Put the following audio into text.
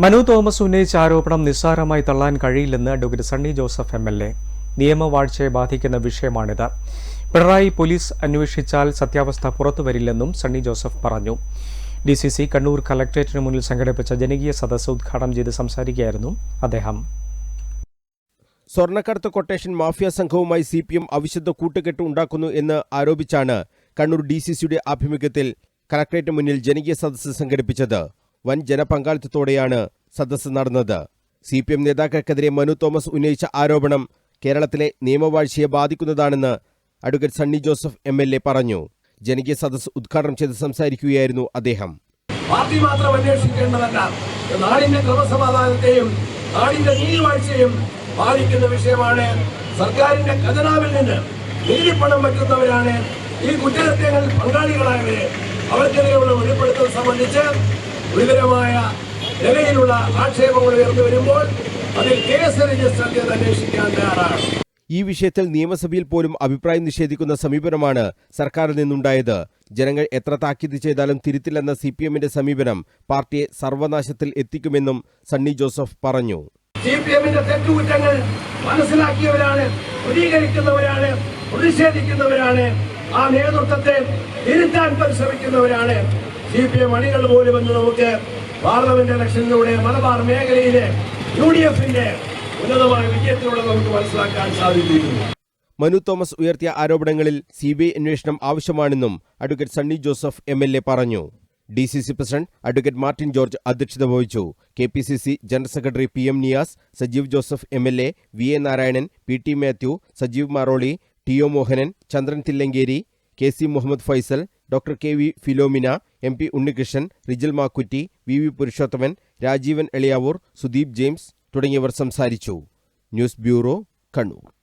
Manu Thomas ഉന്നയിച്ച ആരോപണം നിസ്സാരമായി തള്ളാൻ കഴിയില്ലെന്ന് advocate Sunny Joseph M L A. നിയമവാഴ്ചയെ ബാധിക്കുന്ന വിഷയമാണിത്. പിണറായി പോലീസ് അന്വേഷിച്ചാൽ സത്യാവസ്ഥ പുറത്തുവരില്ലെന്നും സണ്ണി ജോസഫ് പറഞ്ഞു. ഡി സി സി കണ്ണൂർ കലക്ട്രേറ്റിന് മുന്നിൽ സംഘടിപ്പിച്ച ജനകീയ സദസ്സ് ഉദ്ഘാടനം ചെയ്ത് സംസാരിക്കുകയായിരുന്നു അദ്ദേഹം. സ്വർണക്കടത്ത് കൊട്ടേഷൻ മാഫിയ സംഘവുമായി സി പി എം അവിശുദ്ധ കൂട്ടുകെട്ട് ഉണ്ടാക്കുന്നു എന്ന് ആരോപിച്ചാണ് കണ്ണൂർ ഡി സി സിയുടെ ആഭിമുഖ്യത്തിൽ കലക്ട്രേറ്റ് മുന്നിൽ ജനകീയ സദസ്സ് സംഘടിപ്പിച്ചത്. വൻ ജനപങ്കാളിത്തത്തോടെയാണ് സദസ്സ് നടന്നത്. സി പി എം നേതാക്കൾക്കെതിരെ മനു തോമസ് ഉന്നയിച്ച ആരോപണം കേരളത്തിലെ നിയമവാഴ്ചയെ ബാധിക്കുന്നതാണെന്ന് advocate Sunny Joseph M L A പറഞ്ഞു. ജനകീയ സദസ്സ് ഉദ്ഘാടനം ചെയ്ത് സംസാരിക്കുകയായിരുന്നു അദ്ദേഹം. പാർട്ടി മാത്രം അന്വേഷിക്കേണ്ടതല്ല. നാടിന്റെ ക്രമസമാധാനത്തെയും നാടിന്റെ നീതിവാഴ്ചയും ബാധിക്കുന്ന വിഷയമാണ് സർക്കാരിന്റെ ഖജനാവിൽ നിന്ന് നീതിപ്പണം പറ്റുന്നവരാണ് ഈ കുറ്റകൃത്യങ്ങളിൽ പങ്കാളികളായവരെ അവർക്കെതിരെയുള്ള വെളിപ്പെടുത്തൽ സംബന്ധിച്ച് ഗുരുതരമായ നിലയിലുള്ള ആക്ഷേപങ്ങൾ ഉയർന്നു വരുമ്പോൾ അതിൽ കേസ് രജിസ്റ്റർ ചെയ്ത് അന്വേഷിക്കാൻ തയ്യാറാണ്. ഈ വിഷയത്തിൽ നിയമസഭയിൽ പോലും അഭിപ്രായം നിഷേധിക്കുന്ന സമീപനമാണ് സർക്കാരിൽ നിന്നുണ്ടായത്. ജനങ്ങൾ എത്ര താക്കീത് ചെയ്താലും തിരുത്തില്ലെന്ന സി പി എമ്മിന്റെ സമീപനം പാർട്ടിയെ സർവനാശത്തിൽ എത്തിക്കുമെന്നും സണ്ണി ജോസഫ് പറഞ്ഞു. സി പി എമ്മിന്റെ തെറ്റുകുറ്റങ്ങൾ മനസ്സിലാക്കിയവരാണ് പ്രതികരിക്കുന്നവരാണ് പ്രതിഷേധിക്കുന്നവരാണ് ആ നേതൃത്വത്തെ തിരുത്താൻ പരിശ്രമിക്കുന്നവരാണ്. സി പി എം അണികൾ പോലും എന്ന് നമുക്ക് പാർലമെന്റ് ഇലക്ഷനിലൂടെ മലബാർ മേഖലയിലെ യു ഡി എഫിന്റെ ഉന്നതമായ വിജയത്തിലൂടെ നമുക്ക് മനസ്സിലാക്കാൻ സാധിച്ചിരിക്കുന്നു. മനു തോമസ് ഉയർത്തിയ ആരോപണങ്ങളിൽ സി ബി ഐ അന്വേഷണം ആവശ്യമാണെന്നും advocate Sunny Joseph M L A പറഞ്ഞു. D C C president advocate Martin George അധ്യക്ഷത വഹിച്ചു. K P C C general secretary P M Niyas Sajeev Joseph M L A V A Narayanan P T Mathew Sajeev Maroli T O Mohanan Chandran Thillankeri K C Muhammad Faisal doctor K V Philomina M P Unnikrishnan Rijil Makkutty V V Purushothaman Rajeevan Eliyavoor Sudeep James തുടങ്ങിയവർ സംസാരിച്ചു. News bureau Kannur.